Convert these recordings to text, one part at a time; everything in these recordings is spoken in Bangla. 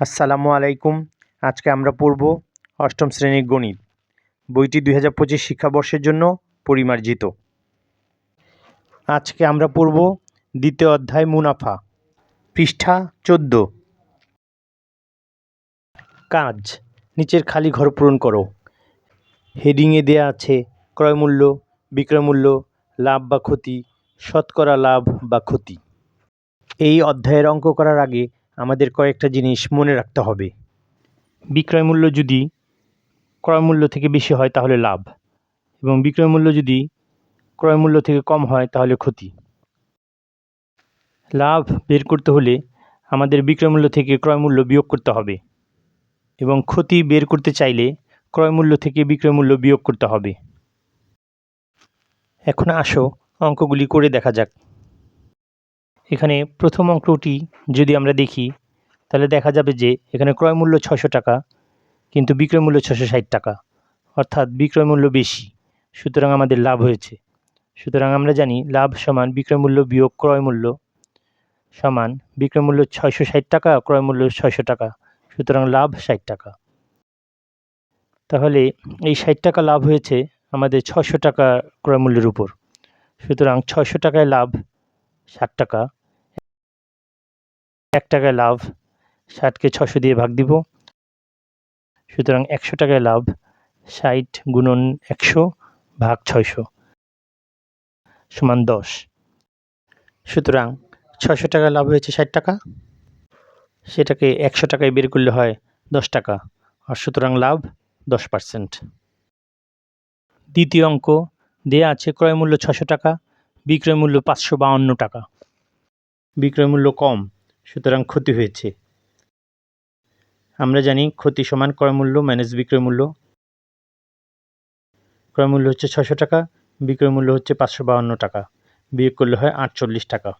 আসসালামু আলাইকুম। আজকে আমরা পড়ব অষ্টম শ্রেণির গণিত। বইটি দুই হাজার পঁচিশ শিক্ষাবর্ষের জন্য পরিমার্জিত। আজকে আমরা পড়ব দ্বিতীয় অধ্যায় মুনাফা, পৃষ্ঠা চোদ্দ। কাজ, নিচের খালি ঘর পূরণ করো। হেডিংয়ে দেয়া আছে ক্রয়মূল্য বিক্রয়মূল্য লাভ বা ক্ষতি, শতকরা লাভ বা ক্ষতি। এই অধ্যায়ের অঙ্ক করার আগে আমাদের কয়েকটা জিনিস মনে রাখতে হবে। বিক্রয় মূল্য যদি ক্রয় মূল্য থেকে বেশি হয় তাহলে লাভ এবং বিক্রয় মূল্য যদি ক্রয় মূল্য থেকে কম হয় তাহলে ক্ষতি। লাভ বের করতে হলে আমাদের বিক্রয় মূল্য থেকে ক্রয় মূল্য বিয়োগ করতে হবে এবং ক্ষতি বের করতে চাইলে ক্রয় মূল্য থেকে বিক্রয় মূল্য বিয়োগ করতে হবে। এখন আসো অঙ্কগুলি করে দেখা যাক। এখানে প্রথম অঙ্কটি যদি আমরা দেখি, তাহলে দেখা যাবে যে এখানে ক্রয় মূল্য ছশো টাকা, কিন্তু বিক্রয় মূল্য ছশো ষাট টাকা। অর্থাৎ বিক্রয় মূল্য বেশি, সুতরাং আমাদের লাভ হয়েছে। সুতরাং আমরা জানি লাভ সমান বিক্রয় মূল্য বিয়োগ ক্রয় মূল্য সমান বিক্রয় মূল্য ছয়শো ষাট টাকা, ক্রয় মূল্য ছয়শো টাকা, সুতরাং লাভ ষাট টাকা। তাহলে এই ষাট টাকা লাভ হয়েছে আমাদের ছশো টাকা ক্রয় মূল্যের উপর। সুতরাং ছয়শো টাকায় লাভ ষাট টাকা। এক টাকায় লাভ, ষাটকে ছশো দিয়ে ভাগ দিব। সুতরাং একশো টাকায় লাভ, ষাট গুণন একশো ভাগ ছয়শো সমান দশ। সুতরাং ছশো টাকা লাভ হয়েছে ষাট টাকা। সেটাকে একশো টাকায় বের করলে হয় দশ টাকা। আর সুতরাং লাভ দশ পার্সেন্ট। দ্বিতীয় অঙ্ক, দেয়া আছে ক্রয় মূল্য ছশো টাকা। বিক্রয় মূল্য পাঁচশো বাউন্ন টাকা। বিক্রয় মূল্য কম, সুতরাং ক্ষতি হয়েছে। আমরা জানি ক্ষতি সমান ক্রয় মূল্য মাইনাস বিক্রয় মূল্য। ক্রয় মূল্য হচ্ছে ছশো টাকা, বিক্রয় মূল্য হচ্ছে পাঁচশো বাউন্ন টাকা। বিয়োগ করলে হয় আটচল্লিশ টাকা।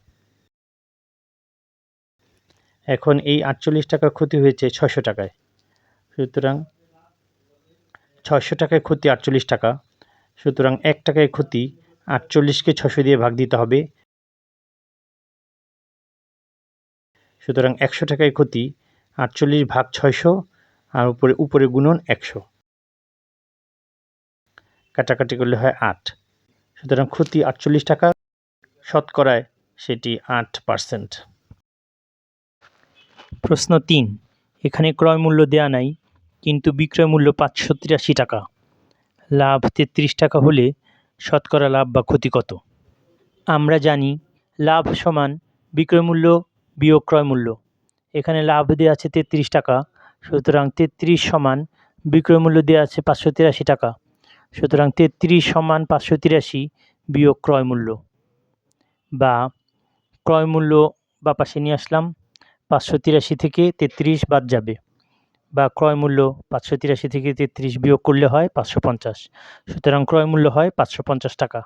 এখন এই আটচল্লিশ টাকা ক্ষতি হয়েছে ছশো টাকায়। সুতরাং ছশো টাকায় ক্ষতি আটচল্লিশ টাকা, সুতরাং এক টাকায় ক্ষতি আটচল্লিশকে ছশো দিয়ে ভাগ দিতে হবে। সুতরাং একশো টাকায় ক্ষতি, আটচল্লিশ ভাগ ছয়শো, আর উপরে উপরে গুণন একশো। কাটাকাটি করলে হয় আট। সুতরাং ক্ষতি আটচল্লিশ টাকা, শতকরায় সেটি আট পার্সেন্ট। প্রশ্ন তিন, এখানে ক্রয় মূল্য দেয়া নাই, কিন্তু বিক্রয় মূল্য পাঁচশো তিরাশি টাকা। লাভ তেত্রিশ টাকা হলে শতকরা লাভ বা ক্ষতি কত? আমরা জানি লাভ সমান বিক্রয় মূল্য বিয়োগ ক্রয় মূল্য। এখানে লাভ দেওয়া আছে তেত্রিশ টাকা, সুতরাং তেত্রিশ সমান বিক্রয় মূল্য দেওয়া আছে পাঁচশো তিরাশি টাকা, সুতরাং তেত্রিশ সমান পাঁচশো তিরাশি বিয়োগ ক্রয় মূল্য। বা ক্রয় মূল্য বা পাশে নিয়ে আসলাম, পাঁচশো তিরাশি থেকে তেত্রিশ বাদ যাবে। বা ক্রয় মূল্য পাঁচশো তিরাশি থেকে তেত্রিশ বিয়োগ করলে হয় পাঁচশো পঞ্চাশ। সুতরাং ক্রয় মূল্য হয় পাঁচশো পঞ্চাশ টাকা।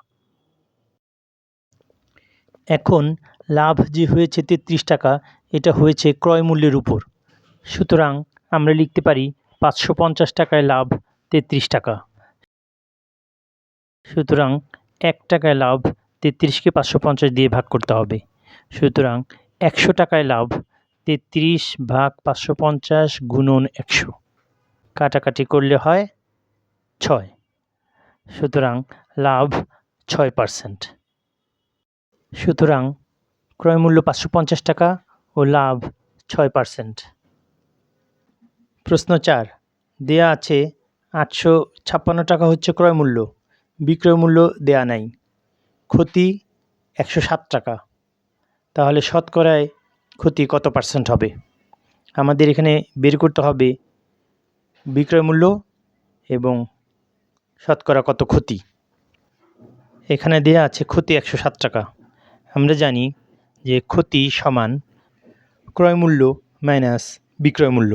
এখন লাভ যে হয়েছে তেত্রিশ টাকা, এটা হয়েছে ক্রয় মূল্যের উপর। সুতরাং আমরা লিখতে পারি পাঁচশো পঞ্চাশ টাকায় লাভ তেত্রিশ টাকা। সুতরাং এক টাকায় লাভ তেত্রিশকে পাঁচশো পঞ্চাশ দিয়ে ভাগ করতে হবে। সুতরাং একশো টাকায় লাভ তেত্রিশ ভাগ পাঁচশো পঞ্চাশ গুণন একশো। কাটাকাটি করলে হয় ছয়। সুতরাং লাভ ছয় পার্সেন্ট। সুতরাং ক্রয় মূল্য পাঁচশো পঞ্চাশ টাকা ও লাভ ছয় পার্সেন্ট। প্রশ্ন চার। দেয়া আছে আটশো ছাপ্পান্ন টাকা হচ্ছে ক্রয় মূল্য, বিক্রয় মূল্য দেয়া নাই। ক্ষতি একশো সাত টাকা। তাহলে শতকরায় ক্ষতি কত পার্সেন্ট হবে? আমাদের এখানে বের করতে হবে বিক্রয় মূল্য এবং শতকরা কত ক্ষতি। এখানে দেয়া আছে ক্ষতি একশো সাত টাকা। আমরা জানি যে ক্ষতি সমান ক্রয় মূল্য মাইনাস বিক্রয় মূল্য।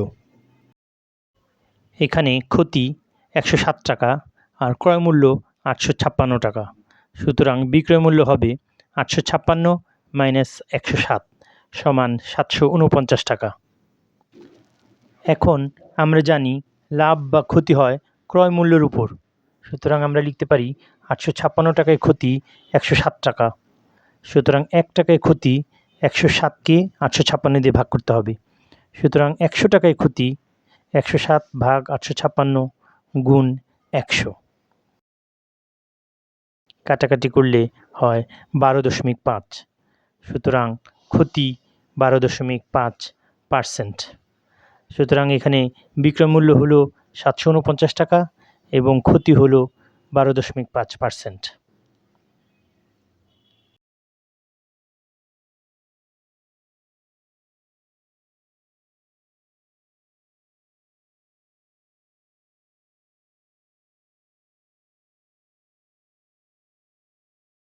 এখানে ক্ষতি একশো সাত টাকা আর ক্রয় মূল্য আটশো ছাপ্পান্ন টাকা। সুতরাং বিক্রয় মূল্য হবে আটশো ছাপ্পান্ন মাইনাস একশো সাত। সমান সাতশো উনপঞ্চাশ টাকা। এখন আমরা জানি লাভ বা ক্ষতি হয় ক্রয় মূল্যের উপর। সুতরাং আমরা লিখতে পারি আটশো ছাপ্পান্ন টাকায় ক্ষতি একশো সাত টাকা। সুতরাং এক টাকায় ক্ষতি একশো সাতকে আটশো ছাপ্পান্ন দিয়ে ভাগ করতে হবে। সুতরাং একশো টাকায় ক্ষতি একশো সাত ভাগ আটশো ছাপ্পান্ন গুণ একশো। কাটাকাটি করলে হয় বারো দশমিক পাঁচ। সুতরাং ক্ষতি বারো দশমিক পাঁচ পার্সেন্ট। সুতরাং এখানে বিক্রয় মূল্য হলো সাতশো উনপঞ্চাশ টাকা এবং ক্ষতি হলো বারো দশমিক পাঁচ পার্সেন্ট।